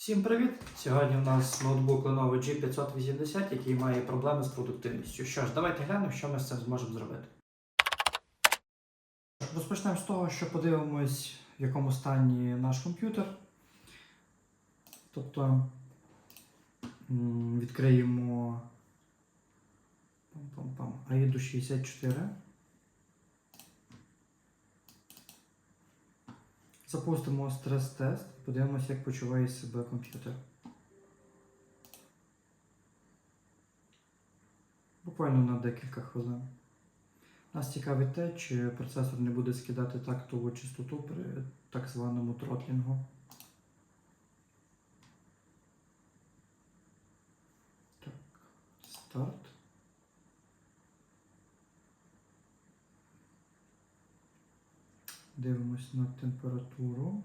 Всім привіт! Сьогодні у нас ноутбук Lenovo G580, який має проблеми з продуктивністю. Що ж, давайте глянемо, що ми з цим зможемо зробити. Розпочнемо з того, що подивимось, в якому стані наш комп'ютер. Тобто відкриємо AIDU64. Запустимо стрес-тест, подивимося, як почуває себе комп'ютер. Буквально на декілька хвилин. Нас цікавить те, чи процесор не буде скидати тактову частоту при так званому тротлінгу. Так, старт. Дивимось на температуру.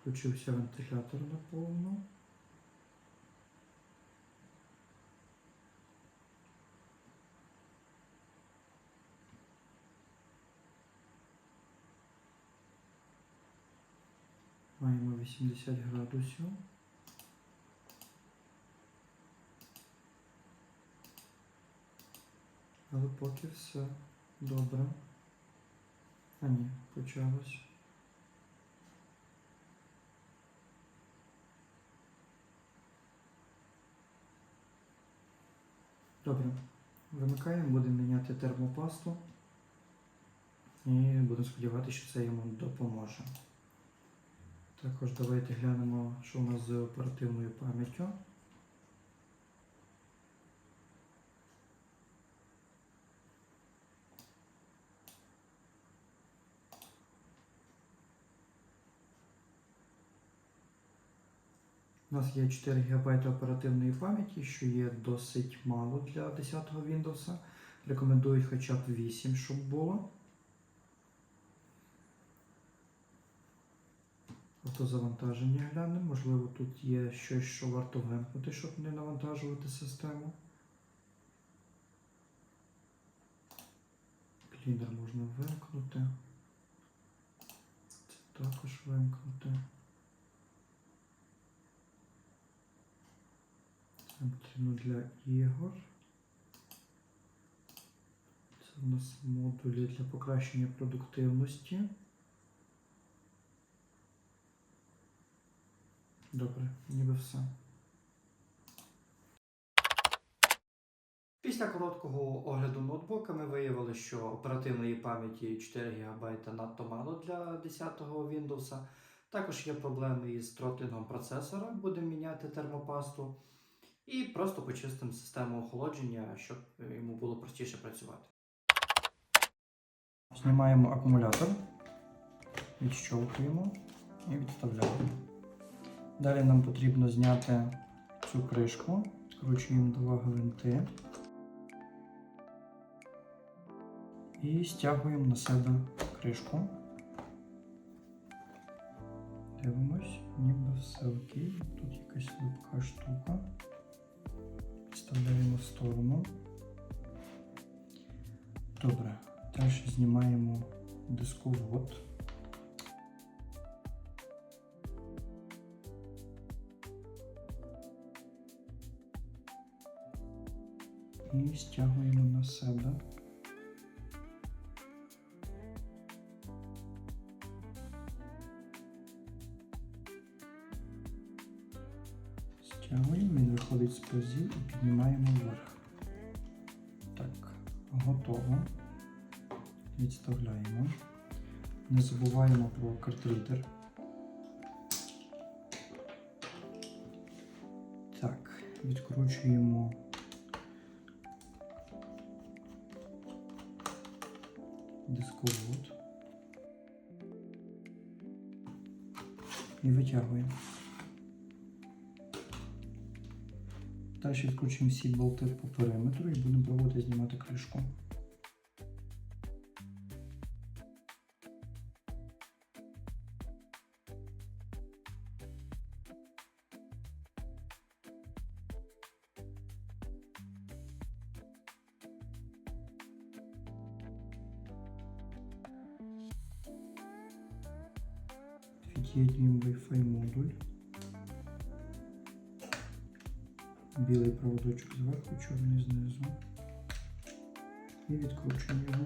Включився вентилятор на повну. Маємо 80 градусів. Але поки все добре. А ні, почалось. Добре. Вимикаємо, будемо міняти термопасту. І будемо сподіватися, що це йому допоможе. Також давайте глянемо, що у нас з оперативною пам'яттю. У нас є 4 ГБ оперативної пам'яті, що є досить мало для 10-го Windows. Рекомендують хоча б 8, щоб було. Автозавантаження глянемо. Можливо, тут є щось, що варто вимкнути, щоб не навантажувати систему. Клінер можна вимкнути. Це також вимкнути. Це для ігор. Це у нас модулі для покращення продуктивності. Добре, ніби все. Після короткого огляду ноутбука ми виявили, що оперативної пам'яті 4 ГБ надто мало для 10-го Windows. Також є проблеми із тротлінгом процесора, будемо міняти термопасту. І просто почистимо систему охолодження, щоб йому було простіше працювати. Знімаємо акумулятор, відщовхуємо і відставляємо. Далі нам потрібно зняти цю кришку, скручуємо два гвинти і стягуємо на себе кришку. Дивимось, ніби все окей. Тут якась липка штука. Вставляємо в сторону. Добре. Далі знімаємо дисковод. І стягуємо на себе. Він виходить і піднімаємо вверх. Так, готово. Відставляємо. Не забуваємо про картридер. Так, відкручуємо дисковод і витягуємо. Далі відкручуємо всі болти по периметру і будемо пробувати знімати кришку. І відкручуємо його.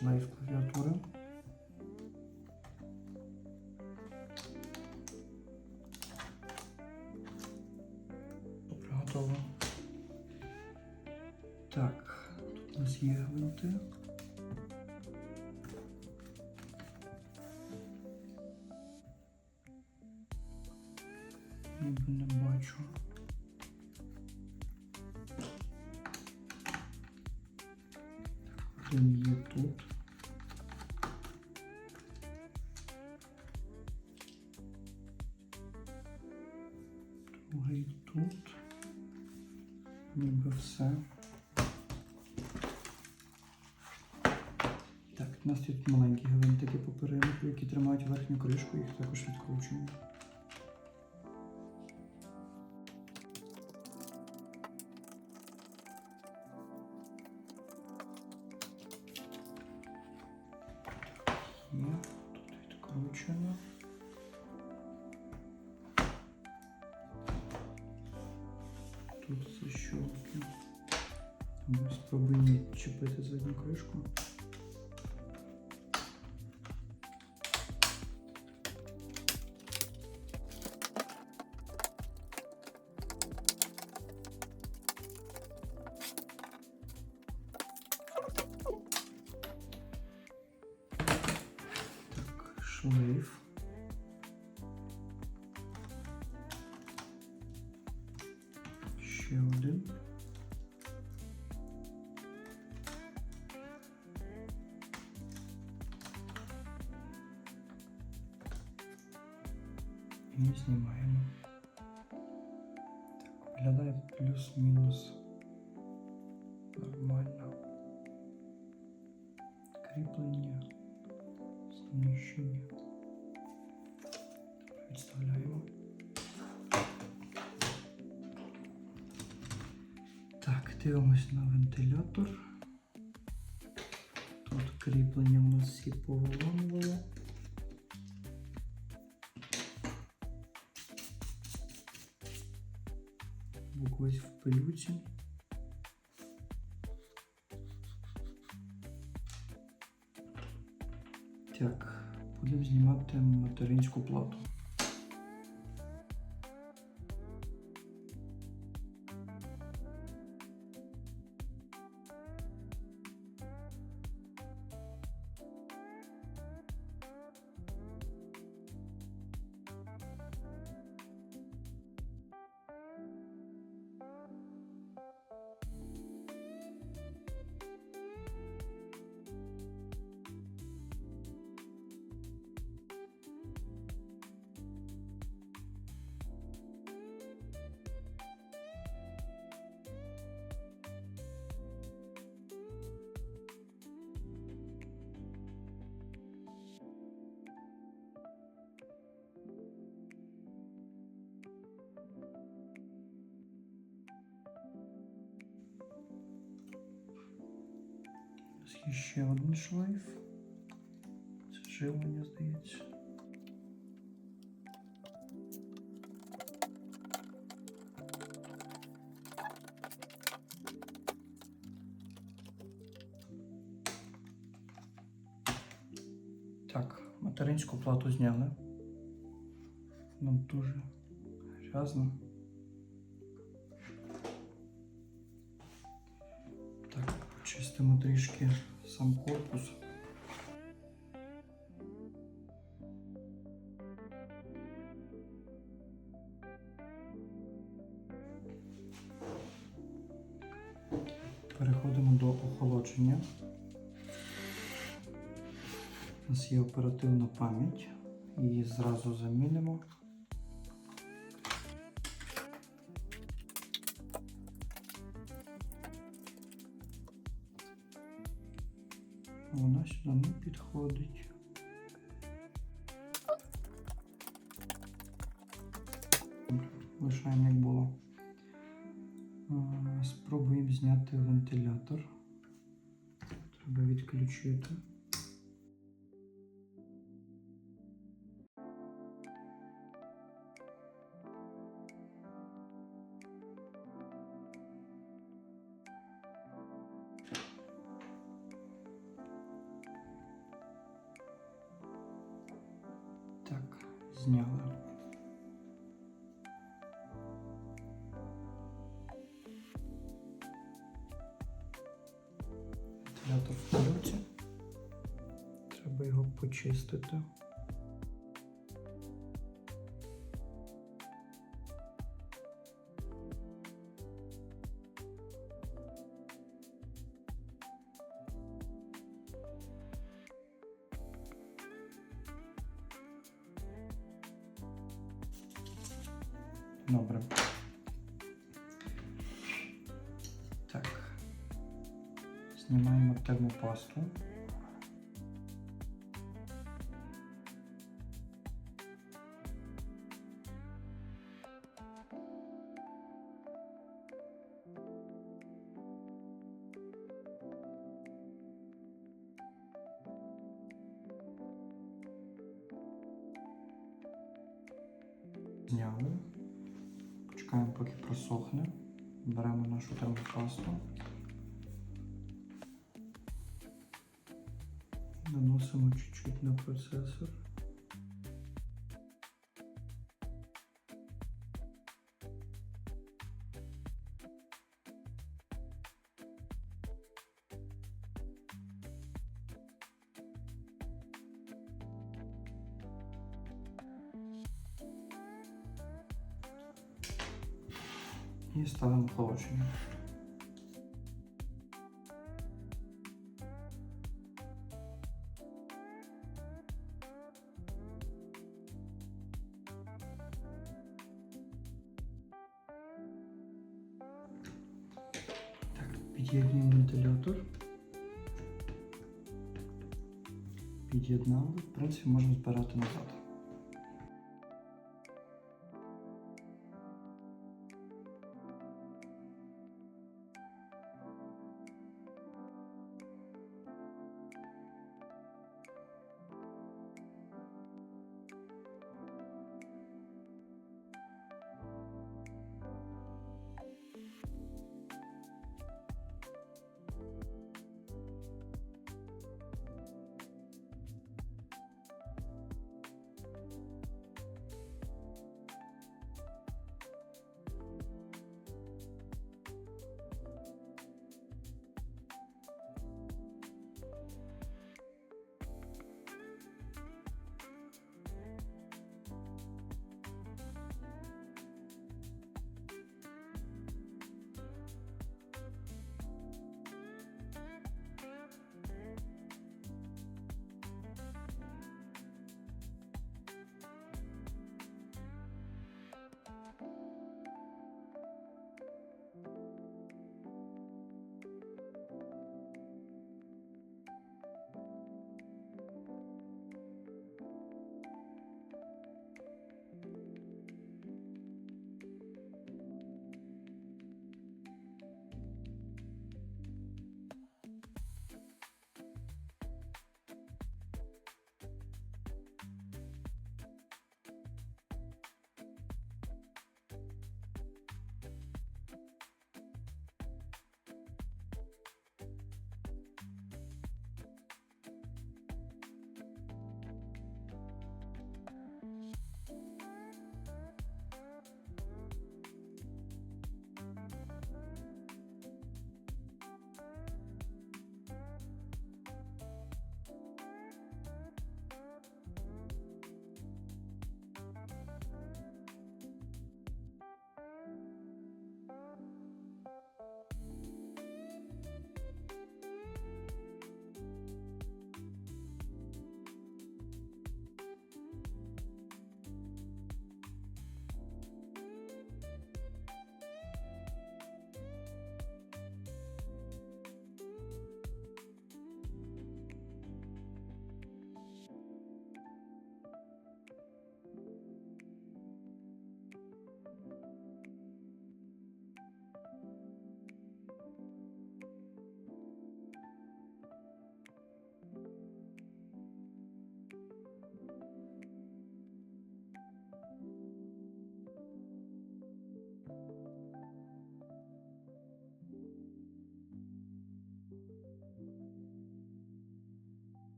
Обережно шлейф клавіатури. Готово. Так, тут у нас є гвинти. Ніби не бачу. Нас тут маленькі гвинтики по периметру, які тримають верхню кришку, їх також відкручуємо. шлейф. Ще один. І знімаємо. Так, виглядає плюс-мінус нормально. Кріплення, Зміщення. Відставляємо. Так, дивимось на вентилятор. Тут кріплення у нас всі повиламували. Ось в пилюці. Будемо материнську плату. І ще один шлейф. Це мені здається. Так, материнську плату зняли. Нам дуже грязно. Почистимо трішки сам корпус. Переходимо до охолодження. У нас є оперативна пам'ять. Її зразу замінимо. Вона сюди не підходить. Лишаємо як було. Спробуємо зняти вентилятор. Треба відключити. Почистити. Добре. Так. Знімаємо термопасту. Зняли. Почекаємо, поки просохне. Беремо нашу термопасту. Наносимо чуть-чуть на процесор. Під'єднуємо вентилятор. Під'єднали. В принципі, можемо збирати назад.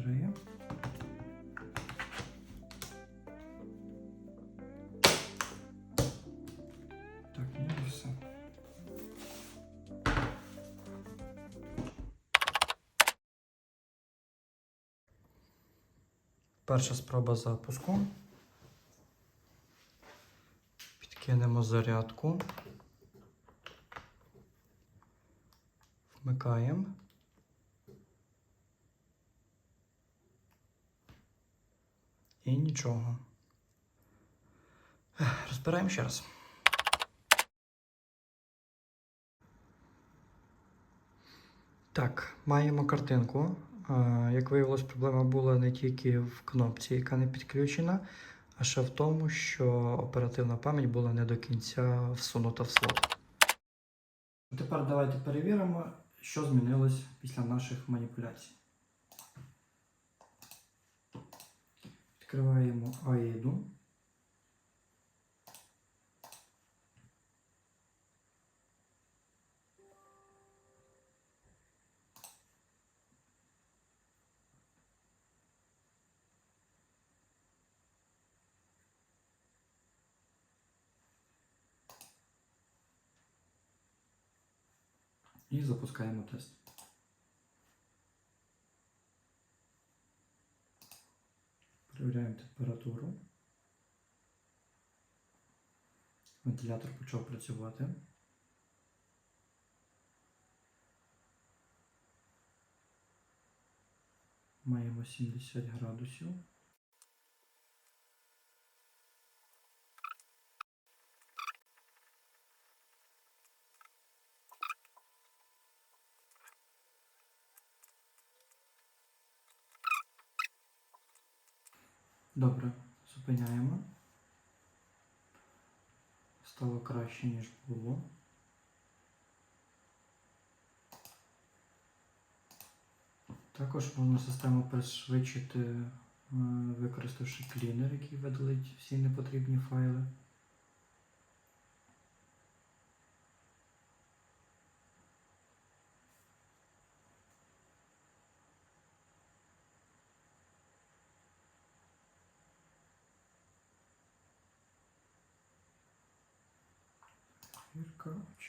Батарея. Так, ніби все. Перша спроба запуску. Підкинемо зарядку. Вмикаємо. І нічого. Розбираємо ще раз. Так, маємо картинку. Е, Як виявилось, проблема була не тільки в кнопці, яка не підключена, а ще в тому, що оперативна пам'ять була не до кінця всунута в слот. Тепер давайте перевіримо, що змінилось після наших маніпуляцій. Відкриваємо AIDу. І запускаємо тест. Перевіряємо температуру. Вентилятор почав працювати. Маємо 70 градусів. Добре, зупиняємо. Стало краще, ніж було. Також можна систему пришвидшити, е, використавши клінер, який видалить всі непотрібні файли.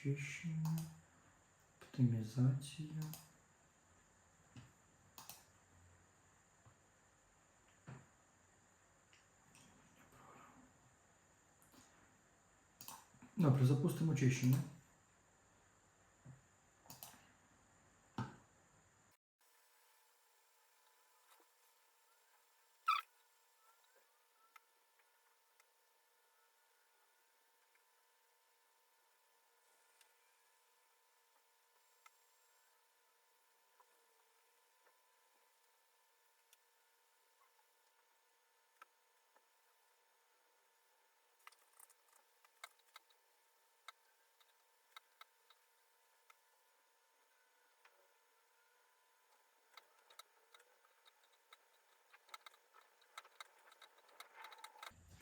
Очищення, оптимізація. Добре, запустимо очищення.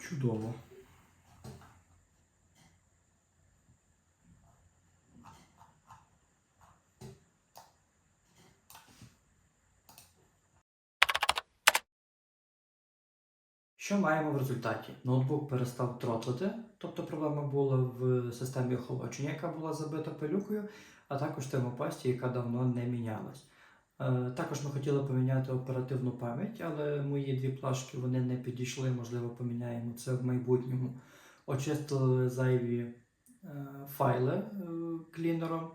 Чудово. Що маємо в результаті? Ноутбук перестав тротлити, тобто проблема була в системі охолодження, яка була забита пилюкою, а також термопасті, яка давно не мінялась. Е, Також ми хотіли поміняти оперативну пам'ять, але мої дві плашки вони не підійшли, можливо, поміняємо це в майбутньому. Очистили зайві е, файли е, клінером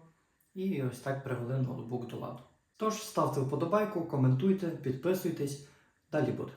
і ось так привели ноутбук до ладу. Тож ставте вподобайку, коментуйте, підписуйтесь, далі буде.